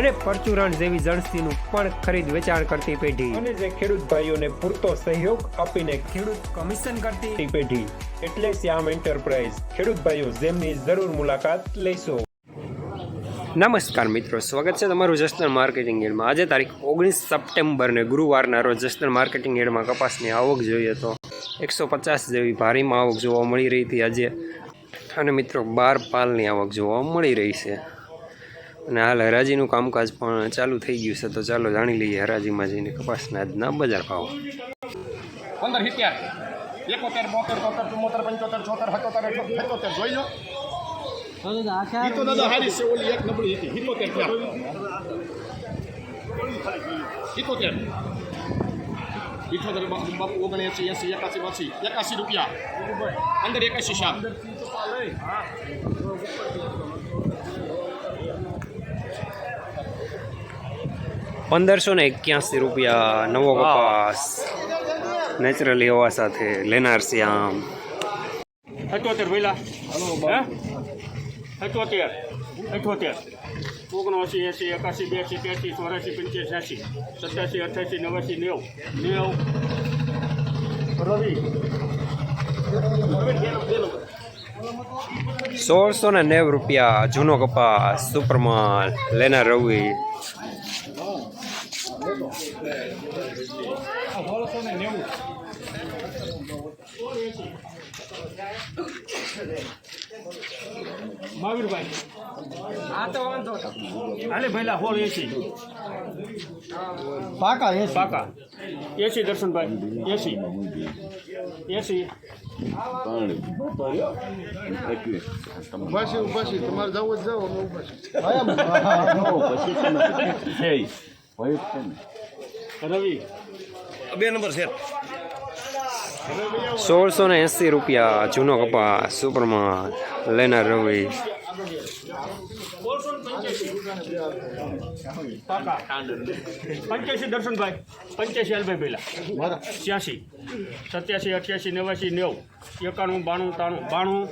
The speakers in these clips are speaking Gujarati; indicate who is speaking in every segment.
Speaker 1: અને પરચુરણ જેવી જણસીનું પણ ખરીદ વેચાણ કરતી પેઢી. અને જે ખેડૂત ભાઈઓને પૂરતો સહયોગ આપીને ખેડૂત કમિશન કરતી પેઢી. એટલે શ્યામ એન્ટરપ્રાઇઝ. ખેડૂત ભાઈઓ જેમની જરૂર મુલાકાત લેશો. નમસ્કાર મિત્રો સ્વાગત છે તમારું જસદણ માર્કેટિંગ એડમાં. આજે તારીખ ઓગણીસ સપ્ટેમ્બરને ગુરુવારના રોજ જસદણ માર્કેટિંગ એડમાં કપાસની આવક જોઈએ તો એકસો પચાસ જેવી ભારીમાં આવક જોવા મળી રહી હતી આજે. અને મિત્રો બાર પાલની આવક જોવા મળી રહી છે. અને હાલ હરાજીનું કામકાજ પણ ચાલુ થઈ ગયું છે, તો ચાલો જાણી લઈએ હરાજીમાં જઈને કપાસના આજના બજાર ભાવ.
Speaker 2: પંદર સિત્તેર, એકોતેર, બોતેર, તોતેર, ચુમ્મોતેર, પંચોતેર, છોતેર, સત્તોતેર સત્તોતેર જોઈ લો. છે, ઓલી રૂપિયા. અંદર એકાસી શાક.
Speaker 1: પંદરસો ને એક્યાસી રૂપિયા નવો કપાસ નેચરલી હોવા સાથે લેનાર શ્યામ
Speaker 2: અઠોતેર હે? અઠોતેર અઠોતેર ઓગણસી એંસી એકાસી બ્યાસી ત્યાસી ચોરાસી પંચ્યાસી સત્યાસી અઠ્યાસી નવાસી નેવું. નેવું. રવિ.
Speaker 1: સોળસો ને નેવ રૂપિયા જૂનો કપાસ સુપરમાલ લેનાર રવિ.
Speaker 2: મહાવીરભાઈ હા તો વાંધો હાલે ભાઈલા હોલ એસી
Speaker 3: પાકા એસી
Speaker 2: પાકા. એસી દર્શનભાઈ. એસી એસી
Speaker 3: ઉભાસી ઉભાસી તમારે જવું જ જાઓ ઉભાસી
Speaker 2: રવિ.
Speaker 3: બે નંબર છે.
Speaker 1: સોળસો ને એંસી રૂપિયા જૂનો કપાસ સુપરમાલ લેનાર રવિ.
Speaker 2: પંચ્યાસી દર્શનભાઈ પંચ્યાસી અલભાઈ પહેલા. છ્યાસી. સત્યાસી અઠ્યાસી નેવાસી નેવું. એકાણું બાણું તાણું બાણું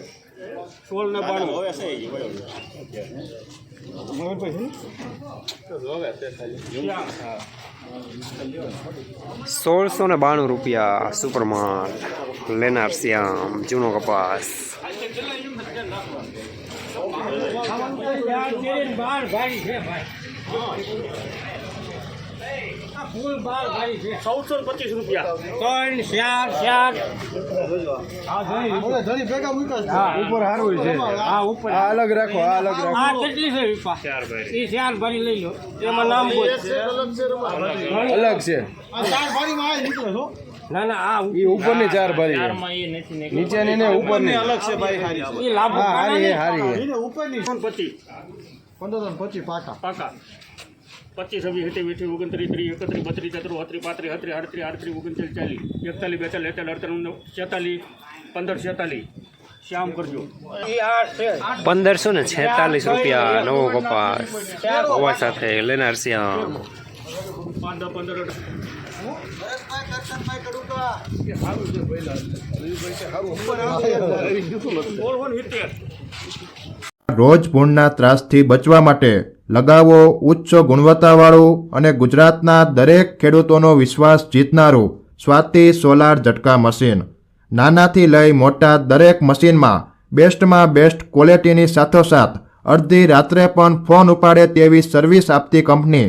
Speaker 2: સોળ ને બાણું.
Speaker 1: સોળસો ને બાણું રૂપિયા સુપરમાલ લેનાર શ્યામ જૂનો કપાસ.
Speaker 2: ચૌદસો પચીસ રૂપિયા
Speaker 4: ત્રણ ચાર ચાર
Speaker 3: ઉપર હારું છે
Speaker 4: હા ઉપર
Speaker 3: આ અલગ રાખો અલગ રાખો
Speaker 4: આ એ ચાર ભરી લઈ લો એમાં નામ
Speaker 3: અલગ છે આ નીકળે છો.
Speaker 4: ના ના આ
Speaker 3: એ ઉપરની ચાર ભારી
Speaker 2: ને
Speaker 3: નીચેની ને ઉપરની. અલગ છે ભાઈ હારી
Speaker 4: એ લાભ
Speaker 3: હા હારી છે હારી છે.
Speaker 4: ઉપાડવાની.
Speaker 3: ઉપરની
Speaker 2: પચીસ.
Speaker 3: પંદર પચીસ પાકા.
Speaker 2: પાકા. પચીસ છવ્વીસ સિત્તેર વીસી ઓગણત્રીસ ત્રીસ એકત્રીસ બત્રીસ તેત્રીસ બત્રીસ પાંત્રીસ અડત્રીસ આડત્રીસ આડત્રીસ ઓગણચાલીસ ચાલીસ એકતાલીસ બેતાલીસ અડતાલીસ અડતાલીસ છેતાલીસ પંદર છેતાલીસ. શ્યામ કરજો.
Speaker 1: પંદરસો ને છેતાલીસ રૂપિયા નવો કપાસ. હવા સાથે લેનાર શ્યામ.
Speaker 2: પંદર સિત્તેર
Speaker 5: રોજ ભૂણના ત્રાસથી બચવા માટે લગાવો ઉચ્ચ ગુણવત્તાવાળું અને ગુજરાતના દરેક ખેડૂતોનો વિશ્વાસ જીતનારું સ્વાતિ સોલાર ઝટકા મશીન. નાનાથી લઈ મોટા દરેક મશીનમાં બેસ્ટમાં બેસ્ટ ક્વોલિટીની સાથોસાથ અડધી રાત્રે પણ ફોન ઉપાડે તેવી સર્વિસ આપતી કંપની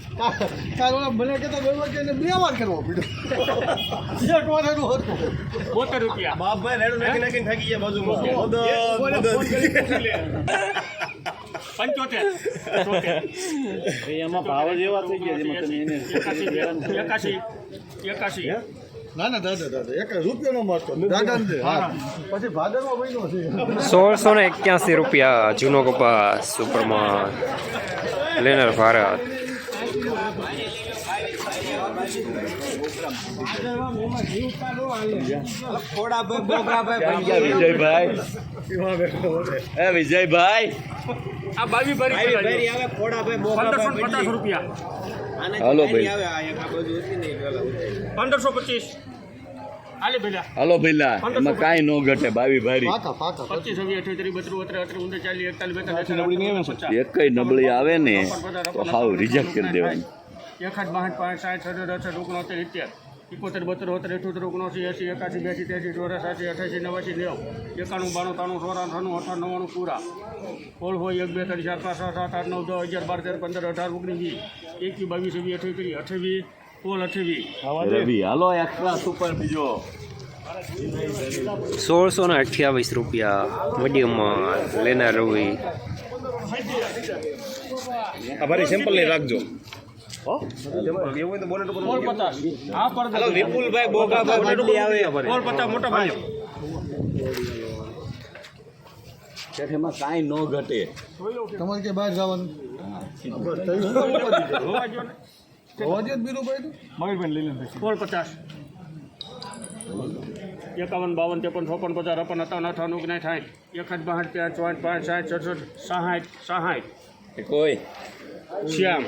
Speaker 3: ઓલા મને કહેતો બે વાર કે બે વાર કરવો પડ્યો. એક વાર એનું હતું.
Speaker 2: બોતેર રૂપિયા.
Speaker 3: બાપભાઈ રેડું નાખી નાખીને થાકી ગયા બાજુમાં.
Speaker 2: પંચોતેર.
Speaker 4: એમાં ભાવ જ એવા થઈ ગયા જેમાં તમે એને
Speaker 2: એકાશી. એકાશી. એકાશી.
Speaker 3: ના ના દાદા દાદા એક રૂપિયો મળતો દાદા ને દે. હા. પછી ભાદરમાં મહિનો છે.
Speaker 1: સોળસો ને એક્યાસી રૂપિયા જૂનો કપાસ સુપરમાં લેનર ભારત.
Speaker 4: વિજયભાઈ વિજયભાઈ
Speaker 2: આ બાવી ભરી રૂપિયા.
Speaker 4: હલો ભાઈ
Speaker 2: પંદરસો પચીસ હલો ભેલા
Speaker 4: એમાં કાંઈ નો ઘટે બાવી ભારી
Speaker 2: એક
Speaker 4: એકઈ નબળી આવે ને તો હાવ રિજેક્ટ કરી દેવાની
Speaker 2: એકાદ બાહઠ પાંચ સાઠ સડસઠ ઓગણોતેર ઇત્યાર એકોતેર બોતેર ઓતેર અઠોતેર ઓગણસી એસી એકાસી બ્યાસી ત્યાસી ચોરાસી અઠાસી નવાસી નેવ એકાણું બાણું ત્રાણું ચોરાણું અઠાર નવ્વાણું પૂરા. ઓલ હોય એક બે ત્રણ ચાર પાંચ સાત આઠ નવ દસ અગિયાર બાર તેર પંદર અઢાર ઓગણીસ વીસ એકવી બાવીસ છવ્વીસ અઠવી અઠ્યાવીસ અઠવી અઠ્યાવીસ.
Speaker 4: અઠવી હાલો એક્સ્ટ્રા સુપર બીજો.
Speaker 1: સોળસો ને અઠ્યાવીસ રૂપિયા મીડિયમમાં લેનાર રવિ
Speaker 3: અમારી સેમ્પલ લઈ રાખજો. વિપુલભાઈ બોગાભાઈ આવે.
Speaker 2: સોળ મોટા ભાઈ.
Speaker 4: શેઠ એમાં કાંઈ ન ઘટે.
Speaker 3: તમારે કે બહાર જવાનું?
Speaker 2: જોવા જો ને
Speaker 3: હોવા
Speaker 2: સોળ પચાસ એકાવન બાવન ત્રેપન ચોપન પચાસ અપન અતાવન અઠાવન ઓગણીસ સાઠ એકઠ બાસઠ ત્યાં ચોઠ પાંચ સાઠ સડસઠ સહાય સાઠ
Speaker 4: કોઈ.
Speaker 2: શ્યામ.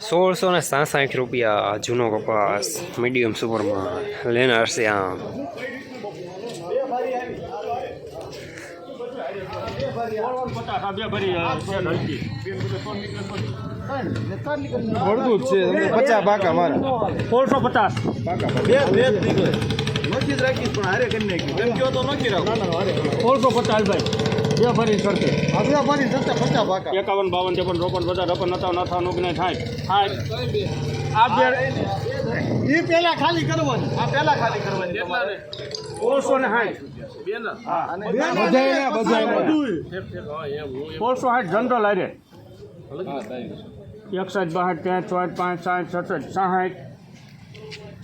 Speaker 1: સોળસો ને સાસઠ રૂપિયા જૂનો કપાસ મીડિયમ સુપરમાં લેનર શ્યામ
Speaker 2: પચાસ આ બે ભરી અ, છે હલકી.
Speaker 3: વળગું જ છે પચાસ પાકા મારા.
Speaker 2: સોળસો પચાસ.
Speaker 3: બે બે જ નીકળે. નક્કી જ રાખીશ પણ હારે કરી નાખી. એમ કહો તો નક્કી રાખો.
Speaker 2: સોળસો પચાસ ભાઈ.
Speaker 3: પચાસ
Speaker 2: એકાવન બાવન ત્રેપન ચોપન બધા રપન નતા નથા ઓગણીસ સાઠ સાઠ આ બે
Speaker 3: એ પેલા ખાલી કરવાની. આ પેલા ખાલી કરવાની
Speaker 2: સોળસો ને સાઠ સોળસો સાઠ જનરલ એકસઠ બાસઠ પાંચ સાઠ સડસઠ સાઠ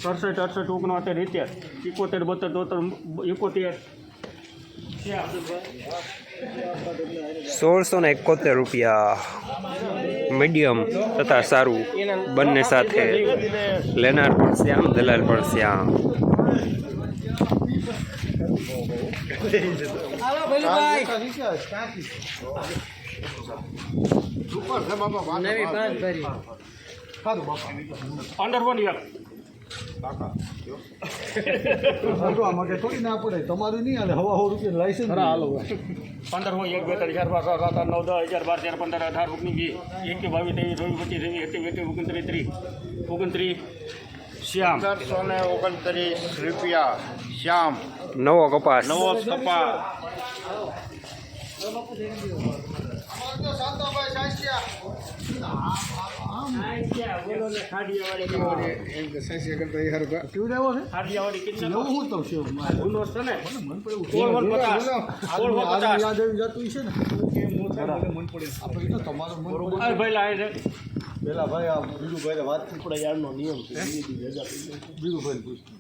Speaker 2: સડસઠ અડસઠ ઓગણોતેર ઇત્તેર એકોતેર બોતેર તોતેર એકોતેર.
Speaker 1: સોળસો ને એકોતેર રૂપિયા મીડિયમ તથા સારું. બંને સાથે લેનાર પણ શ્યામ દલાલ પણ શ્યામ.
Speaker 2: પંદરસો ની એક
Speaker 3: ભરવા માટે થોડી ના પડે તમારું નહીં હાલે હવા હો રૂપિયા લાયસન્સ હાલો
Speaker 2: પંદર હોય એક બે ત્રણ ચાર પાંચ સાત આઠ નવ દસ અગિયાર બાર તેર પંદર અઢાર ઓગણીસ એકવીસ બાવીસ ત્રેવીસ ચોવીસ પચીસ છવ્વીસ એકવીસ એકવીસ ઓગણત્રીસ ત્રીસ ઓગણત્રીસ શ્યામ
Speaker 6: ને ઓગણત્રીસ રૂપિયા શ્યામ
Speaker 1: નવો કપાસ.
Speaker 6: નવો કપા
Speaker 3: પીવડાવો ને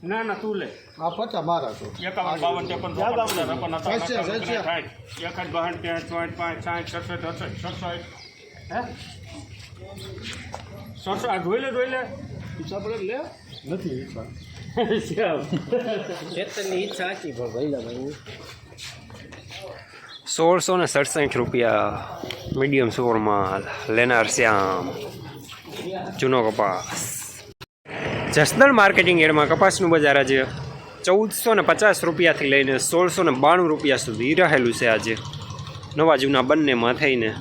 Speaker 2: ને
Speaker 3: ને તો
Speaker 2: લે
Speaker 3: આ પચા મારા તો
Speaker 2: એકાવન બાવન ત્રેપન. ઓગણીસ સાઠ સડસઠ હે સડસઠ આ જોઈ લે જોઈ લે. હિસાબ લે લે?
Speaker 3: નથી હિસાબ.
Speaker 2: શ્યામ.
Speaker 1: સોળસો ને સડસઠ રૂપિયા મીડિયમ સોરમાં લેનાર શ્યામ. જૂનો કપાસ. જસદણ માર્કેટિંગ એડમાં કપાસનું બજાર આજે ચૌદસો ને પચાસ રૂપિયાથી લઈને સોળસો ને બાણું રૂપિયા સુધી રહેલું છે આજે. નવા જૂના બંનેમાં થઈને